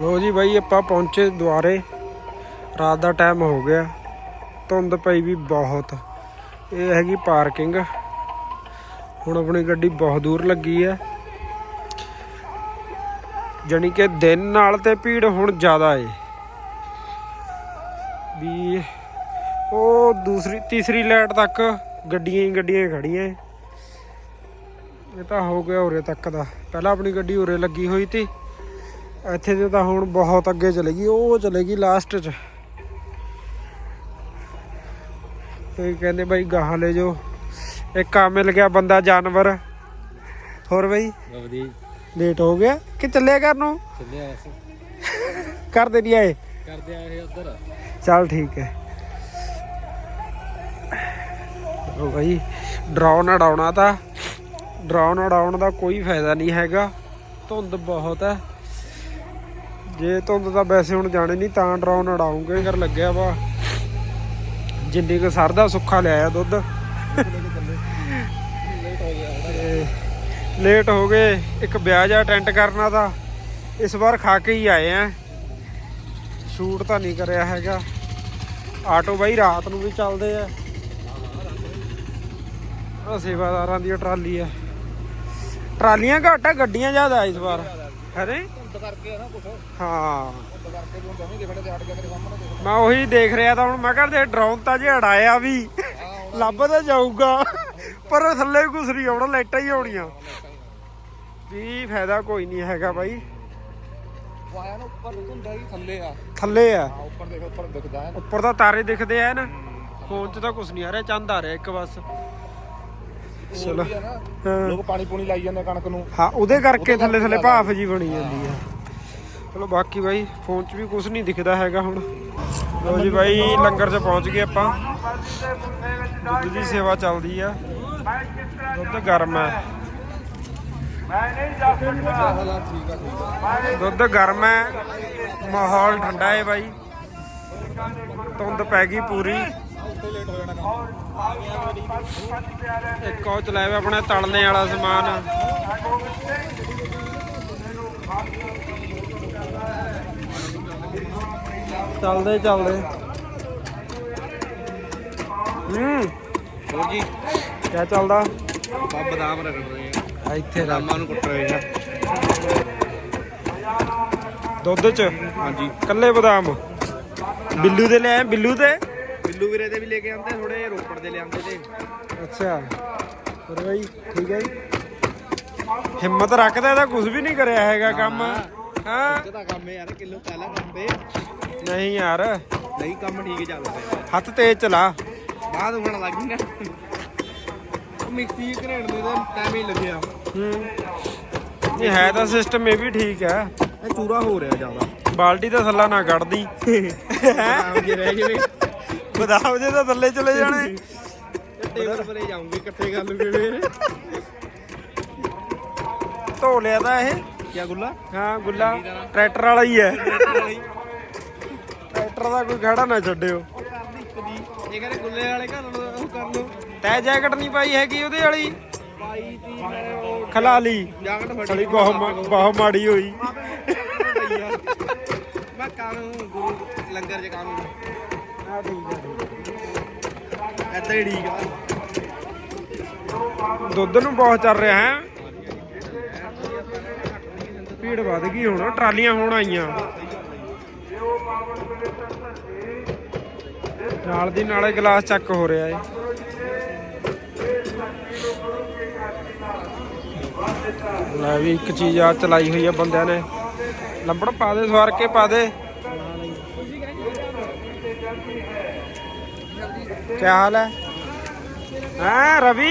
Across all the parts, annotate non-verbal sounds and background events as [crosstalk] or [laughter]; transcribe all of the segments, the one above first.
ਲੋ ਜੀ ਬਾਈ, ਆਪਾਂ ਪਹੁੰਚੇ ਦੁਆਰੇ। ਰਾਤ ਦਾ ਟਾਈਮ ਹੋ ਗਿਆ। ਧੁੰਦ ਪਈ ਵੀ ਬਹੁਤ। ਇਹ ਹੈਗੀ ਪਾਰਕਿੰਗ ਹੁਣ ਆਪਣੀ ਗੱਡੀ ਬਹੁਤ ਦੂਰ ਲੱਗੀ ਹੈ। ਜਾਣੀ ਕਿ ਦਿਨ ਨਾਲ ਤੇ ਭੀੜ ਹੁਣ ਜ਼ਿਆਦਾ ਏ। ਵੀ ਉਹ ਦੂਸਰੀ, ਤੀਸਰੀ ਲਾਈਟ ਤੱਕ ਗੱਡੀਆਂ ਹੀ ਗੱਡੀਆਂ ਖੜੀਆਂ ਏ। ਇਹ ਤਾਂ ਹੋ ਗਿਆ ਉਰੇ ਤੱਕ ਦਾ। ਪਹਿਲਾਂ ਆਪਣੀ ਗੱਡੀ ਉਰੇ ਲੱਗੀ ਹੋਈ ਤੀ ਇੱਥੇ ਤੇ ਤਾਂ ਹੁਣ ਬਹੁਤ ਅੱਗੇ ਚਲੇਗੀ ਉਹ ਚਲੇਗੀ ਲਾਸਟ 'ਚ। ਇਹ ਕਹਿੰਦੇ ਬਾਈ ਗਾਹਾਂ ਲੈ ਜੋ ਇੱਕ ਆ ਮਿਲ ਗਿਆ ਬੰਦਾ ਜਾਨਵਰ। ਹੋਰ ਬਾਈ? ਵਧੀਆ ਲੇਟ ਹੋ ਗਿਆ। ਕਿ ਚੱਲਿਆ ਘਰ ਨੂੰ? ਚੱਲਿਆ ਬਸ। ਕਰ ਦੇ ਨਹੀਂ ਆਏ? ਕਰਦੇ ਉਧਰ। ਚੱਲ ਠੀਕ ਹੈ। ਉਹ ਭਾਈ ਡਰਾਉਣ ਉਡਾਉਣਾ ਤਾਂ ਡਰਾਉਣ ਉਡਾਉਣ ਦਾ ਕੋਈ ਫਾਇਦਾ ਨਹੀਂ ਹੈਗਾ। ਧੁੰਦ ਬਹੁਤ ਹੈ। ਜੇ ਧੁੰਦ ਤਾਂ ਵੈਸੇ ਹੁਣ ਜਾਣੇ ਨਹੀਂ, ਤਾਂ ਡਰਾਉਣ ਉਡਾਉਂਗੇ ਕਰ ਲੱਗਿਆ ਵਾ। ਜਿੰਨੀ ਕੁ ਸਰਦਾ ਸੁੱਖਾ ਲਿਆਇਆ ਦੁੱਧ। ਲੇਟ ਹੋ ਗਏ, ਇੱਕ ਵਿਆਜ ਆ ਟੈਂਟ ਕਰਨਾ ਤਾਂ ਇਸ ਵਾਰ ਖਾ ਕੇ ਹੀ ਆਏ ਆ। ਸ਼ੂਟ ਤਾਂ ਨਹੀਂ ਕਰਿਆ ਹੈਗਾ। ਆਟੋ ਬਾਈ ਰਾਤ ਨੂੰ ਵੀ ਚੱਲਦੇ ਆ। ਆ ਸੇਵਾਦਾਰਾਂ ਦੀ ਟਰਾਲੀ ਆ। ਟਰਾਲੀਆਂ ਘੱਟ ਆ, ਗੱਡੀਆਂ ਜ਼ਿਆਦਾ ਇਸ ਵਾਰ। ਹੈਰੇ ਧੁੰਦ ਕਰਕੇ ਆ ਨਾ ਕੁਛ। ਹਾਂ। ਧੁੰਦ ਕਰਕੇ ਤੂੰ ਜਮੀ ਦੇਖਣੇ ਤੇ ਹਟ ਗਿਆ ਤੇਰੇ ਸਾਹਮਣੇ ਦੇਖ। ਮੈਂ ਉਹੀ ਦੇਖ ਰਿਹਾ ਤਾਂ ਹੁਣ ਮੈਂ ਕਿਹਾ ਦੇ ਡਰੋਨ ਤਾਂ ਜੇ ਅੜਾਇਆ ਵੀ [laughs] ਲੱਭ ਤਾਂ ਜਾਊਗਾ। ਪਰ ਥੱਲੇ ਕੁਛ ਨਹੀਂ ਆਉਣਾ ਲਾਈਟਾਂ ਹੀ ਆਉਣੀਆਂ। ਵੀ ਫਾਇਦਾ ਕੋਈ ਨਹੀਂ ਹੈਗਾ ਬਾਈ। ਨਾ ਉੱਪਰ ਹੀ ਥੱਲੇ ਆ। ਥੱਲੇ ਆ। ਹਾਂ ਉੱਪਰ ਦੇਖ ਉੱਪਰ ਦਿਖਦਾ ਹੈ। ਉੱਪਰ ਤਾਂ ਤਾਰੇ ਦਿਖਦੇ ਆ ਨਾ। ਫੋਨ 'ਚ ਤਾਂ ਕੁਛ ਨਹੀਂ ਆ ਰਿਹਾ ਚੰਦ ਆ ਰਿਹਾ ਇੱਕ ਬਸ। ਚਲੋ। ਵੀ ਆ ਨਾ। ਹਾਂ। ਲੋਕ ਪਾਣੀ ਪੂਣੀ ਲਾਈ ਜਾਂਦੇ ਕਣਕ ਨੂੰ। ਹਾਂ ਉਹਦੇ ਕਰਕੇ ਥੱਲੇ ਥੱਲੇ ਭਾਫ ਜੀ ਬਣੀ ਜਾਂਦੀ ਆ। ਚਲੋ ਬਾਕੀ ਬਾਈ ਫੋਨ 'ਚ ਵੀ ਕੁਝ ਨਹੀਂ ਦਿਖਦਾ ਹੈਗਾ ਹੁਣ। ਲੋ ਜੀ ਬਾਈ ਲੰਗਰ 'ਚ ਪਹੁੰਚ ਗਏ ਆਪਾਂ। ਦੁੱਧ ਦੀ ਸੇਵਾ ਚੱਲਦੀ ਆ। ਦੁੱਧ ਗਰਮ ਹੈ ਦੁੱਧ ਗਰਮ ਹੈ ਮਾਹੌਲ ਠੰਡਾ ਹੈ ਬਾਈ। ਧੁੰਦ ਪੈ ਗਈ ਪੂਰੀ। ਇੱਕ ਉਹ ਚਲਾਇਆ ਹੋਇਆ ਆਪਣਾ ਤਲਨੇ ਵਾਲਾ ਸਮਾਨ। ਚੱਲਦੇ ਚੱਲਦੇ। ਹੂੰ। ਹੋਰ ਜੀ? ਕਿਆ ਚੱਲਦਾ? ਬਾ ਬਦਾਮ ਰਗੜ ਰਹੇ ਆ। ਇੱਥੇ ਬਦਾਮਾਂ ਨੂੰ ਕੁੱਟ ਰਹੇ ਆ। ਦੁੱਧ ਚ? ਹਾਂਜੀ। ਕੱਲੇ ਬਦਾਮ? ਬਿੱਲੂ ਦੇ ਲੈ ਬਿੱਲੂ ਤੇ ਬਿੱਲੂ ਵੀਰੇ ਦੇ ਵੀ ਲੈ ਕੇ ਆਂਦੇ ਥੋੜੇ ਰੋਪੜ ਦੇ ਲਿਆਂਦੇ ਤੇ ਅੱਛਾ। ਹੋਰ ਬਾਈ ਠੀਕ ਹੈ ਜੀ? ਹਿੰਮਤ ਰੱਖਦਾ ਇਹਦਾ ਕੁਝ ਵੀ ਨਹੀਂ ਕਰਿਆ ਹੈਗਾ ਕੰਮ। ਹਾਂ। ਜਿਹਦਾ ਕੰਮ ਹੈ ਯਾਰ ਕਿਲੋ ਪਹਿਲਾਂ ਕੰਮ ਤੇ ਨਹੀਂ ਯਾਰ। ਨਹੀਂ ਕੰਮ ਠੀਕ ਚੱਲ ਰਿਹਾ ਹੱਥ ਤੇਜ਼ ਚਲਾ। ਬਾਅਦ ਹੋਣ ਲੱਗ ਗਈ ਨਾ ਮਿਕਸੀ ਘਰੇਣ ਦੇ ਤਾਂ ਟਾਈਮ ਹੀ ਲੱਗਿਆ। ਹੂੰ। ਇਹ ਹੈ ਤਾਂ ਸਿਸਟਮ ਇਹ ਵੀ ਠੀਕ ਹੈ। ਇਹ ਚੂਰਾ ਹੋ ਰਿਹਾ ਜ਼ਿਆਦਾ। ਬਾਲਟੀ ਦਾ ਥੱਲਾ ਨਾ ਕੱਢਦੀ। [laughs] ਜੇ ਰਹਿ ਜਵੇ। ਬਦਾਮ ਜੇ ਤਾਂ ਥੱਲੇ ਚਲੇ ਜਾਣੇ। ਟੇਬਲ ਪਰੇ ਜਾਉਂਗੇ ਇਕੱਠੇ ਕਰ ਲੂਗੇ ਫੇਰ ਲਿਆ ਤਾਂ ਇਹ। ਕੀ ਗੁੱਲਾ? ਹਾਂ ਗੁੱਲਾ। ਟਰੈਕਟਰ ਵਾਲਾ ਹੀ ਹੈ। ਟਰੈਕਟਰ ਦਾ ਕੋਈ ਖੜਾ ਨਾ ਛੱਡਿਓ। ਇਹ ਕਹਿੰਦੇ ਗੁੱਲੇ ਵਾਲੇ ਘਰ ਨੂੰ ਉਹ ਕਰ ਲਓ। ਤੈ ਜੈਕਟ ਨਹੀਂ ਪਾਈ ਹੈਗੀ ਉਹਦੇ ਵਾਲੀ। ਪਾਈ ਤੀ ਮੈਂ ਉਹ ਖਲਾ ਲਈ। ਜਾਕਟ ਫੜੀ ਬਹੁਤ ਬਹੁਤ ਮਾੜੀ ਹੋਈ। ਮੈਂ ਕਾਨੂੰ ਗੁਰੂ ਲੰਗਰ ਚ ਕੰਮ ਆ ਠੀਕ ਹੈ ਐਦਾਂ ਹੀ ਠੀਕ ਆ। ਦੁੱਧ ਨੂੰ ਬਹੁਤ ਚੱਲ ਰਿਹਾ ਹੈ। ਭੀੜ ਵੱਧ ਗਈ ਹੁਣ, ਟਰਾਲੀਆਂ ਹੁਣ ਆਈਆਂ। ਨਾਲ ਦੀ ਨਾਲੇ ਗਲਾਸ ਚੱਕ ਹੋ ਰਿਹਾ ਏ। ਲੈ ਵੀ ਇੱਕ ਚੀਜ਼ ਆ ਚਲਾਈ ਹੋਈ ਆ ਬੰਦਿਆਂ ਨੇ। ਲੰਬੜ ਪਾ ਦੇ, ਸਵਾਰ ਕੇ ਪਾ ਦੇ। ਕੀ ਹਾਲ ਹੈ? ਹਾਂ ਰਵੀ?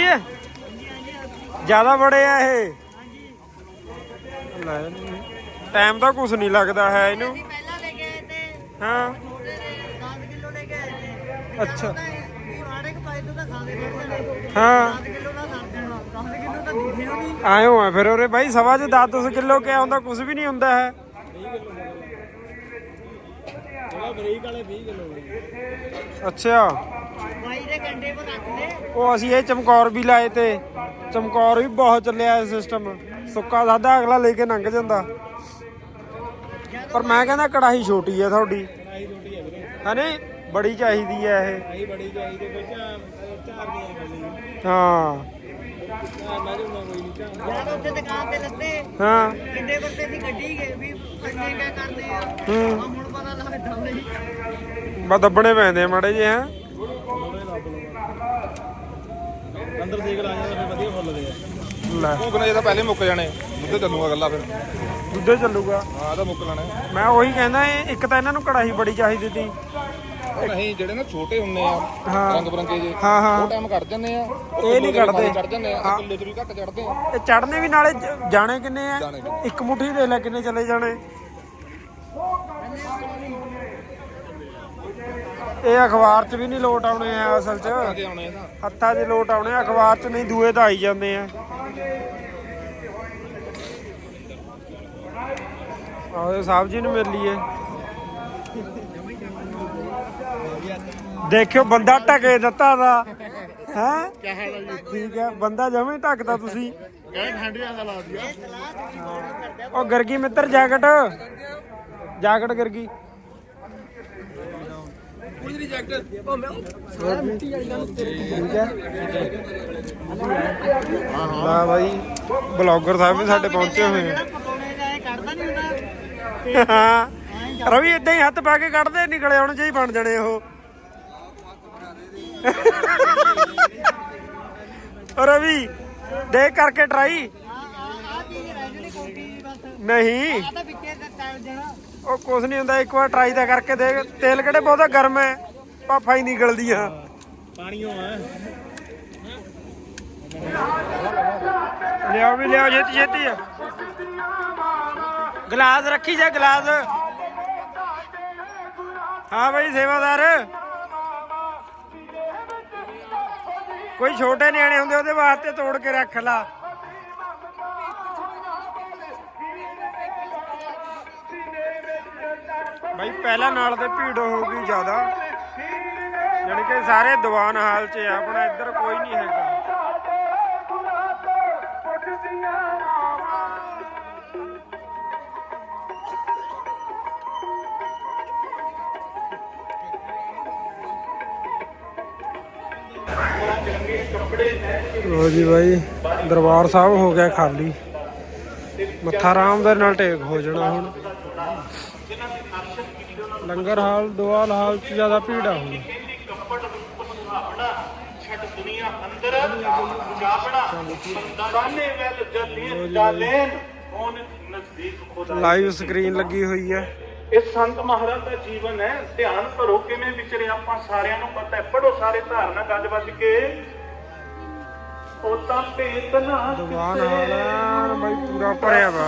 ਜ਼ਿਆਦਾ ਬੜੇ ਆ ਇਹ। ਟਾਈਮ ਤਾਂ ਕੁਝ ਨਹੀਂ ਲੱਗਦਾ ਹੈ ਇਹਨੂੰ। ਪਹਿਲਾਂ ਲੈ ਕੇ ਆਏ ਤੇ ਹਾਂ। 10 ਕਿਲੋ ਲੈ ਕੇ ਆਏ ਤੇ ਅੱਛਾ। ਆੜੇ ਕ ਪਾਈ ਤੋਂ ਤਾਂ ਖਾ ਕੇ ਖੜ ਜਾਣਾ ਹਾਂ। 10 ਕਿਲੋ ਦਾ ਕਰ ਦੇਣਾ 10 ਕਿਲੋ ਤਾਂ ਦਿਖਿਆ ਨਹੀਂ। ਆਇਓ ਆ ਫਿਰ ਉਰੇ ਬਾਈ ਸਵਾ ਚ 10 ਕਿਲੋ ਕਿਆ ਹੁੰਦਾ ਕੁਝ ਵੀ ਨਹੀਂ ਹੁੰਦਾ ਹੈ। ਉਹ ਬਰੀਕ ਵਾਲੇ 20 ਕਿਲੋ। ਅੱਛਾ। ਬਾਈ ਦੇ ਕੰਡੇ ਕੋ ਰੱਖ ਲੈ। ਉਹ ਅਸੀਂ ਇਹ ਚਮਕੌਰ ਵੀ ਲਾਏ ਤੇ ਚਮਕੌਰ ਵੀ ਬਹੁਤ ਚੱਲਿਆ ਇਹ ਸਿਸਟਮ ਸੁੱਕਾ ਸਾਦਾ ਅਗਲਾ ਲੈ ਕੇ ਲੰਘ ਜਾਂਦਾ। ਪਰ ਮੈਂ ਕਹਿੰਦਾ ਕੜਾਹੀ ਛੋਟੀ ਹੈ ਤੁਹਾਡੀ। ਹੈ ਵੀਰੇ। ਹਨੇ ਬੜੀ ਚਾਹੀਦੀ ਹੈ ਇਹ। ਕੜਾਈ ਬੜੀ ਚਾਹੀਦੀ ਕੋਈ ਚਾਰ ਹਾਂ ਨਹੀਂ ਚਾਰ ਯਾਰ ਉੱਥੇ ਦੁਕਾਨ ਤੇ ਲੱਤੇ ਹਾਂ। ਕਿੰਨੇ ਬੰਦੇ ਦੀ ਗੱਡੀ ਗਏ ਵੀ ਕੰਨੇ ਕਿਆ ਕਰਦੇ ਆ। ਹੂੰ। ਹੁਣ ਪਤਾ ਲੱਗਦਾ ਬਈ ਬਾ ਦੱਬਣੇ ਪੈਂਦੇ ਆ ਮਾੜੇ ਜੇ ਹੈ ਲੋੜੇ ਲੱਭ ਲਓ ਅੰਦਰ ਦੇਖ ਲਾ ਜਾਂਦਾ ਫਿਰ ਵਧੀਆ ਫੁੱਲਦੇ ਆ। ਲੈ। ਭੁੱਖਣਾ ਜੇ ਤਾਂ ਪਹਿਲੇ ਮੁੱਕ ਜਾਣੇ ਮੁੱਦੇ ਚੱਲੂਗਾ ਗੱਲਾਂ ਫਿਰ। ਦੁੱਧੇ ਚੱਲੂਗਾ। ਹਾਂ ਤਾਂ ਮੁੱਕ ਲੈਣੇ। ਮੈਂ ਉਹੀ ਕਹਿੰਦਾ ਇਹ ਇੱਕ ਤਾਂ ਇਹਨਾਂ ਨੂੰ ਕੜਾਹੀ ਬੜੀ ਚਾਹੀਦੀ ਸੀ। ਉਹ ਨਹੀਂ ਜਿਹੜੇ ਨਾ ਛੋਟੇ ਹੁੰਨੇ ਆ ਹਾਂ। ਰੰਗ ਬਰੰਗੇ ਜੇ ਹਾਂ ਹਾਂ। ਉਹ ਟਾਈਮ ਕੱਢ ਜਾਂਦੇ ਆ ਇਹ ਨਹੀਂ ਕੱਢਦੇ। ਚੜ ਜਾਂਦੇ ਆ ਹਾਂ। ਕਿਲੋ ਚ ਵੀ ਘੱਟ ਚੜਦੇ ਆ। ਇਹ ਚੜਨੇ ਵੀ ਨਾਲੇ ਜ- ਜਾਣੇ ਕਿੰਨੇ ਆ? ਜਾਣੇ ਕਿੰਨੇ। ਇੱਕ ਮੁੱਠੀ ਦੇ ਲੈ ਕਿੰਨੇ ਚਲੇ ਜਾਣੇ। ਇਹ ਅਖਬਾਰ 'ਚ ਵੀ ਨਹੀਂ ਲੋਟ ਆਉਣੇ ਆ ਅਸਲ 'ਚ। ਹੱਥਾਂ 'ਚ ਲੋਟ ਆਉਣੇ ਆ, ਅਖਬਾਰ 'ਚ ਨਹੀਂ ਦੂਏ ਤਾਂ ਆਈ ਜਾਂਦੇ ਆ। ਆਹ ਸਾਹਿਬ ਜੀ ਨੂੰ ਮਿਲ ਲਈਏ। ਦੇਖਿਓ ਬੰਦਾ ਢਕੇ ਦਿੱਤਾ ਦਾ। ਹੈ? ਕੀ ਹਾਲ ਹੈ ਜੀ ਠੀਕ ਹੈ ਬੰਦਾ ਜਮੇ ਢੱਕਦਾ ਤੁਸੀਂ। ਗਏ ਠੰਡੀਆਂ ਦਾ ਲਾ ਦਿਆ। ਉਹ ਗਰਗੀ ਮਿੱਤਰ ਜੈਕਟ। ਜੈਕਟ ਗਰਗੀ। ਠੀਕ ਹੈ। ਹਾਂ ਭਾਈ ਬਲੌਗਰ ਸਾਹਿਬ ਵੀ ਸਾਡੇ ਪਹੁੰਚੇ ਹੋਏ ਆ। ਪਕੌੜੇ ਜਾਏ ਕੱਢਦਾ ਨਹੀਂ ਹੁੰਦਾ ਹਾਂ। ਰਵੀ ਇਦਾਂ ਹੀ ਹੱਥ ਪਾ ਕੇ ਕੱਢਦੇ ਨਿਕਲੇ ਹੁਣ ਜਿਹੀ ਬਣ ਜਾਣੇ ਉਹ। ਰਵੀ ਦੇਖ ਕਰਕੇ ਟਰਾਈ ਨਹੀਂ। ਆ ਤਾਂ ਵਿੱਚੇ ਤਲ ਜਾਣਾ ਉਹ ਕੁਝ ਨਹੀਂ ਹੁੰਦਾ ਇੱਕ ਵਾਰ ਟਰਾਈ ਤਾਂ ਕਰਕੇ ਦੇਖ। ਤੇਲ ਕਿਹੜੇ ਬਹੁਤਾ ਗਰਮ ਹੈ। ਪਾਫਾ ਹੀ ਨਿਕਲਦੀਆਂ ਪਾਣੀਓ ਆ। ਲਿਆਓ ਵੀ ਲਿਆਓ ਛੇਤੀ ਛੇਤੀ ਆ। ਗਲਾਸ ਰੱਖੀ ਜਾ ਗਲਾਸ। ਹਾਂ ਬਈ ਸੇਵਾਦਾਰ। ਕੋਈ ਛੋਟੇ ਨਿਆਣੇ ਹੁੰਦੇ ਉਹਦੇ ਵਾਸਤੇ ਤੋੜ ਕੇ ਰੱਖ ਲਾ। ਬਾਈ ਪਹਿਲਾਂ ਨਾਲ ਤੇ ਭੀੜ ਹੋਊਗੀ ਜ਼ਿਆਦਾ। ਜਾਣੀ ਕਿ ਸਾਰੇ ਦੀਵਾਨ ਹਾਲ 'ਚ ਆ, ਆਪਣਾ ਇੱਧਰ ਕੋਈ ਨਹੀਂ ਹੈਗਾ। ਲੋ ਜੀ ਬਾਈ, ਦਰਬਾਰ ਸਾਹਿਬ ਹੋ ਗਿਆ ਖਾਲੀ। ਮੱਥਾ ਆਰਾਮ ਦੇ ਨਾਲ ਟੇਕ ਹੋ ਜਾਣਾ ਹੁਣ। ਲੰਗਰ ਹਾਲ ਦੁਆਲ ਹਾਲ ਚ ਜ਼ਿਆਦਾ ਭੀੜ ਆ ਹੁਣ। ਛੱਡ ਦੁਨੀਆ ਅੰਦਰ ਜਾਪਣਾ ਦਾਨੇ ਵੱਲ ਜਲੀਨ ਜਾਲੇਨ ਹੁਣ ਨਜ਼ਦੀਕ ਖੁਦਾ ਲਾਈਵ ਸਕਰੀਨ ਲੱਗੀ ਹੋਈ ਹੈ। ਇਹ ਸੰਤ ਮਹਾਰਾਜ ਦਾ ਜੀਵਨ ਹੈ। ਧਿਆਨ ਭਰੋ ਕਿਵੇਂ ਵਿਚਰੇ ਆਪਾਂ ਸਾਰਿਆਂ ਨੂੰ ਪਤਾ ਹੈ। ਪੜੋ ਸਾਰੇ ਧਾਰਨਾ ਗੱਜ ਵੱਜ ਕੇ। ਉਹ ਤਾਂ ਭੇਤ ਨਾ ਹਾਲ ਐਨ ਬਾਈ ਪੂਰਾ ਭਰਿਆ ਵਾ।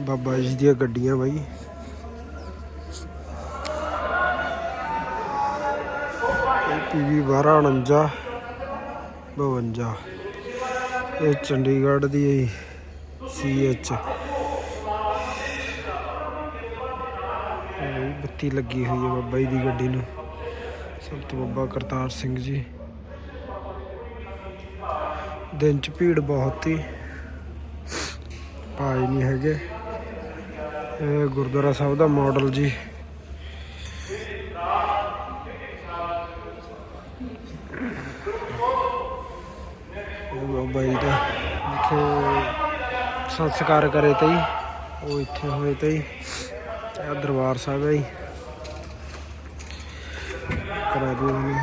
ਬਾਬਾ ਜੀ ਦੀਆਂ ਗੱਡੀਆਂ ਬਾਈ। ਪੀਵੀ 1249 52 ਇਹ ਚੰਡੀਗੜ੍ਹ ਦੀ ਸੀ ਐਚ ਬੱਤੀ ਲੱਗੀ ਹੋਈ ਹੈ ਬਾਬਾ ਜੀ ਦੀ ਗੱਡੀ ਨੂੰ। ਸੰਤ ਬਾਬਾ ਕਰਤਾਰ ਸਿੰਘ ਜੀ। ਦਿਨ ਚ ਭੀੜ ਬਹੁਤ ਹੀ ਭਾਈ ਨਹੀਂ ਹੈਗੇ। ਇਹ ਗੁਰਦੁਆਰਾ ਸਾਹਿਬ ਦਾ ਮਾਡਲ ਜੀ। ਬਾਬਾ ਜੀ ਦਾ ਜਿੱਥੇ ਸੰਸਕਾਰ ਕਰੇ ਤੇ ਹੀ ਉਹ ਇੱਥੇ ਹੋਏ ਤੇ ਹੀ ਇਹ ਦਰਬਾਰ ਸਾਹਿਬ ਹੈ ਜੀ। ਕਰਾ ਦਿਓ ਉਹਨੂੰ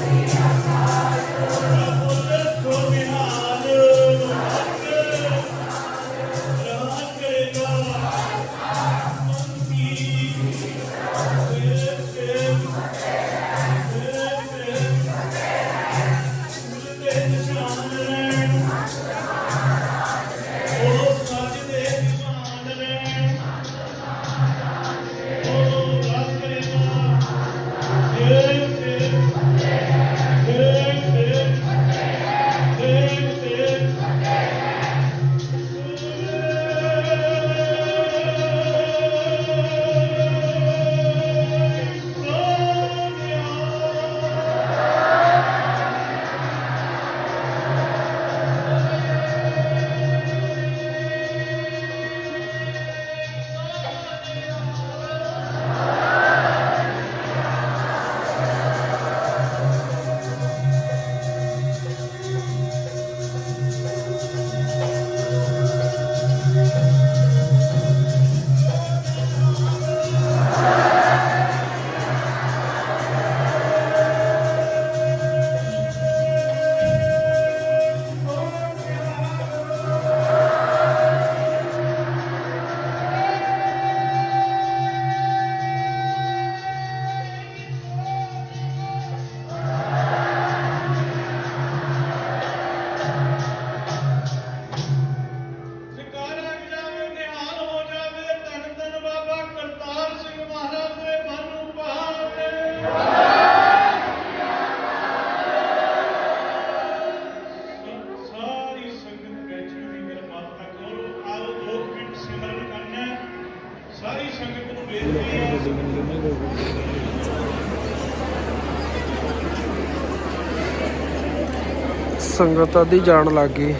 Yeah. ਸੰਗਤ ਆਦੀ ਜਾਣ ਲੱਗ ਗਈ।